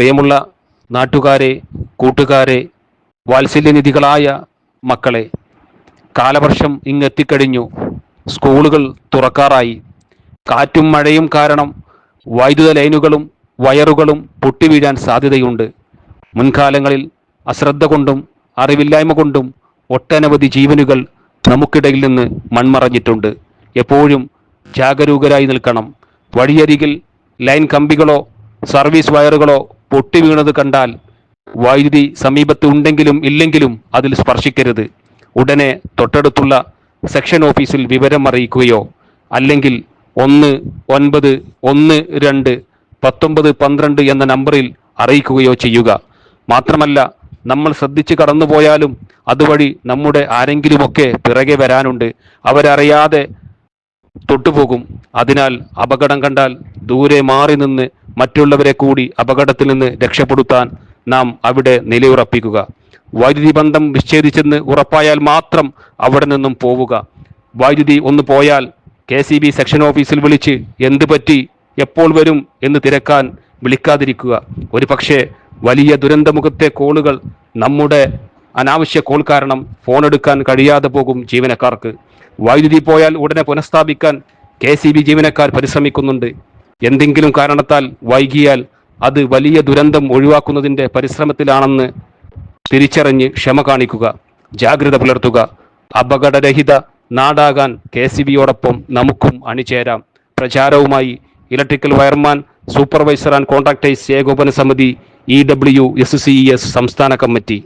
പ്രിയമുള്ള നാട്ടുകാരെ കൂട്ടുകാരെ വാത്സല്യനിധികളായ മക്കളെ കാലവർഷം ഇങ്ങെത്തിക്കഴിഞ്ഞു. സ്കൂളുകൾ തുറക്കാറായി. കാറ്റും മഴയും കാരണം വൈദ്യുത ലൈനുകളും വയറുകളും പൊട്ടിവീഴാൻ സാധ്യതയുണ്ട്. മുൻകാലങ്ങളിൽ അശ്രദ്ധ കൊണ്ടും അറിവില്ലായ്മ കൊണ്ടും ഒട്ടനവധി ജീവനുകൾ നമുക്കിടയിൽ നിന്ന് മൺമറഞ്ഞിട്ടുണ്ട്. എപ്പോഴും ജാഗരൂകരായി നിൽക്കണം. വഴിയരികിൽ ലൈൻ കമ്പികളോ സർവീസ് വയറുകളോ പൊട്ടിവീണത് കണ്ടാൽ വൈദ്യുതി സമീപത്ത് ഉണ്ടെങ്കിലും ഇല്ലെങ്കിലും അതിൽ സ്പർശിക്കരുത്. ഉടനെ തൊട്ടടുത്തുള്ള സെക്ഷൻ ഓഫീസിൽ വിവരം അറിയിക്കുകയോ അല്ലെങ്കിൽ ഒന്ന് ഒൻപത് ഒന്ന് രണ്ട് പത്തൊമ്പത് പന്ത്രണ്ട് എന്ന നമ്പറിൽ അറിയിക്കുകയോ ചെയ്യുക. മാത്രമല്ല നമ്മൾ ശ്രദ്ധിച്ച് കടന്നുപോയാലും അതുവഴി നമ്മുടെ ആരെങ്കിലുമൊക്കെ പിറകെ വരാനുണ്ട്. അവരറിയാതെ തൊട്ടുപോകും. അതിനാൽ അപകടം കണ്ടാൽ ദൂരെ മാറി നിന്ന് മറ്റുള്ളവരെ കൂടി അപകടത്തിൽ നിന്ന് രക്ഷപ്പെടുത്താൻ നാം അവിടെ നിലയുറപ്പിക്കുക. വൈദ്യുതി ബന്ധം വിച്ഛേദിച്ചെന്ന് ഉറപ്പായാൽ മാത്രം അവിടെ നിന്നും പോവുക. വൈദ്യുതി ഒന്ന് പോയാൽ കെ സി ബി സെക്ഷൻ ഓഫീസിൽ വിളിച്ച് എന്ത് പറ്റി? എപ്പോൾ വരും? എന്ന് തിരക്കാൻ വിളിക്കാതിരിക്കുക. ഒരു പക്ഷേ വലിയ ദുരന്തമുഖത്തെ കോളുകൾ നമ്മുടെ അനാവശ്യ കോൾ കാരണം ഫോൺ എടുക്കാൻ കഴിയാതെ പോകും ജീവനക്കാർക്ക്. വൈദ്യുതി പോയാൽ ഉടനെ പുനഃസ്ഥാപിക്കാൻ കെ സി ബി ജീവനക്കാർ പരിശ്രമിക്കുന്നുണ്ട്. എന്തെങ്കിലും കാരണത്താൽ വൈകിയാൽ അത് വലിയ ദുരന്തം ഒഴിവാക്കുന്നതിന്റെ പരിശ്രമത്തിലാണെന്ന് തിരിച്ചറിഞ്ഞ് ക്ഷമ കാണിക്കുക ജാഗ്രത പുലർത്തുക അപകടരഹിത നാടാകാൻ കെ സി ബിയോടൊപ്പം നമുക്കും അണിചേരാം. പ്രചാരവുമായി electrical wireman supervisor and contractors ഏകോപന സമിതി E W S C S സംസ്ഥാന കമ്മിറ്റി.